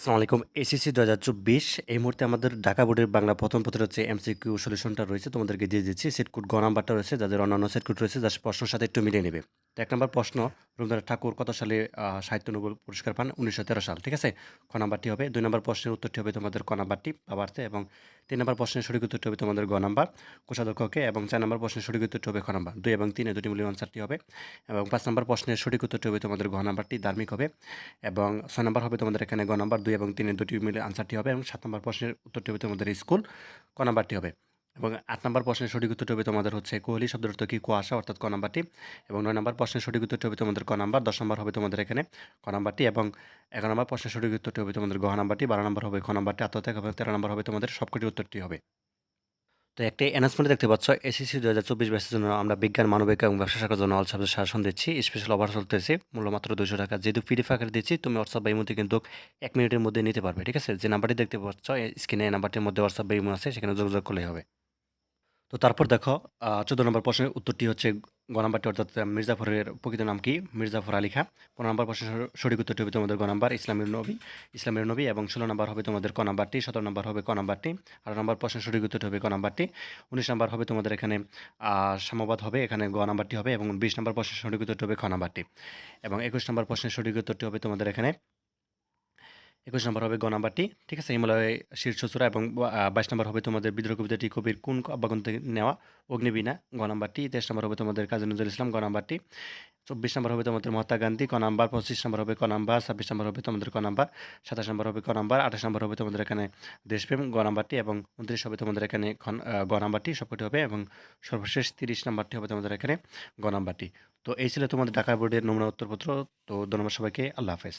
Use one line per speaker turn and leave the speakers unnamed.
আসসালামু আলাইকুম। এসএসসি দু হাজার চব্বিশ, এই মুহূর্তে আমাদের ঢাকা বোর্ডের বাংলা প্রথম পত্র হচ্ছে এমসিকিউ সলিউশনটা রয়েছে। তোমাদেরকে দিয়ে দিচ্ছি, সেট কোড গ নাম্বারটা রয়েছে, যাদের অন্যান্য সেট কোড রয়েছে, যার প্রশ্নের সাথে একটু মিলিয়ে নেবে। এক নম্বর প্রশ্ন, রবীন্দ্রনাথ ঠাকুর কত সালে সাহিত্য নোবেল পুরস্কার পান? উনিশশো তেরো সাল, ঠিক আছে? ক নাম্বারটি হবে। দুই নম্বর প্রশ্নের উত্তরটি হবে তোমাদের ক নাম্বারটি আবারতে এবং তিন নম্বর প্রশ্নের সঠিক উত্তরটি হবে তোমাদের গ নাম্বার, কোষাধ্যক্ষকে, এবং চার নম্বর প্রশ্নের সঠিক উত্তরটি হবে খ নাম্বার। দুই এবং তিনে দুটি মূল্য আনসারটি হবে, এবং পাঁচ নম্বর প্রশ্নের সঠিক উত্তরটি হবে তোমাদের ঘ নাম্বারটি, ধার্মিক হবে, এবং ছয় নম্বর হবে তোমাদের এখানে গ নাম্বার, দুই এবং তিনে দুটি মিলে আনসারটি হবে, এবং সাত নম্বর প্রশ্নের উত্তরটি হবে তোমাদের স্কুল, ক নাম্বারটি হবে। এবং আট নম্বর প্রশ্নের সঠিক উত্তরটি হবে তোমাদের হচ্ছে কোহলি, শব্দের অর্থ কি? কুয়াশা, অর্থাৎ ক নাম্বারটি। এবং নয় নম্বর প্রশ্নের সঠিক উত্তরটি হবে তোমাদের ক নাম্বার। দশ নম্বর হবে তোমাদের এখানে ক নাম্বারটি এবং এগারো নম্বর প্রশ্নের সঠিক উত্তরটি হবে তোমাদের গহ নাম্বারটি। বারো নম্বর হবে খ নাম্বারটি আত্মত্যাগ এবং তেরো নম্বর হবে তোমাদের সবকটি উত্তরটি হবে। তো একটি অ্যানাউন্সমেন্ট দেখতে পাচ্ছ। এসিসি দু হাজার চব্বিশ ব্যাচের জন্য আমরা বিজ্ঞান, মানবিক এবং ব্যবসা শাখার জন্য অল সাবজেক্ট শাসন দিচ্ছি। স্পেশাল অফার চলতেছে। মূল্য মাত্র দুশো টাকা। যেহেতু পিডিএফ আকারে দিচ্ছি, তুমি হোয়াটসঅ্যাপ বা ইমোতে কিন্তু এক মিনিটের মধ্যে নিতে পারবে, ঠিক আছে? যে নাম্বারটি দেখতে পাচ্ছ স্ক্রিনে নাম্বারটির মধ্যে হোয়াটসঅ্যাপ বা ইমো আছে, সেখানে যোগাযোগ করলেই হবে। তো তারপর দেখো চোদ্দ নম্বর প্রশ্নের উত্তরটি হচ্ছে গ নাম্বারটি, অর্থাৎ মির্জাফরের প্রকৃত নাম কি? মির্জাফর আলী খাঁ। পনেরো নম্বর প্রশ্নের সঠিক উত্তরটি হবে তোমাদের গ নাম্বার, ইসলামের নবী ইসলামের নবী, এবং ষোলো নম্বর হবে তোমাদের ক নাম্বারটি, সতেরো নম্বর হবে ক নাম্বারটি, আঠারো নম্বর প্রশ্নের সঠিক উত্তরটি হবে ক নাম্বারটি, উনিশ নম্বর হবে তোমাদের এখানে সাম্যবাদ হবে, এখানে গ নাম্বারটি হবে, এবং বিশ নম্বর প্রশ্নের সঠিক উত্তরটি হবে খ নাম্বারটি, এবং একুশ নম্বর প্রশ্নের সঠিক উত্তরটি হবে তোমাদের এখানে একুশ নম্বর হবে গ নাম্বারটি। ঠিক আছে? হিমালয় শীর্ষচূড়া এবং বাইশ নম্বর হবে তোমাদের বিদ্রোহ কবিতাটি, কবির কোন কাব্যগ্রন্থ থেকে নেওয়া? অগ্নিবীণা, গ নাম্বারটি। তেইশ নম্বর হবে তোমাদের কাজী নজরুল ইসলাম, গ নাম্বারটি। চব্বিশ নম্বর হবে তোমাদের মহাত্মা গান্ধী, ক নাম্বার। পঁচিশ নম্বর হবে ক নাম্বার। ছাব্বিশ নম্বর হবে তোমাদের ক নাম্বার। সাতাশ নম্বর হবে ক নাম্বার। আঠাশ নম্বর হবে তোমাদের এখানে দেশপ্রেম, গ নাম্বারটি এবং উনত্রিশ হবে তোমাদের এখানে গ নাম্বারটি। সবকটি হবে এবং সর্বশেষ তিরিশ নাম্বারটি হবে তোমাদের এখানে গ নাম্বারটি। তো এই ছিল তোমাদের ঢাকা বোর্ডের নমুনা উত্তরপত্র। তো ধন্যবাদ সবাইকে। আল্লাহ হাফেজ।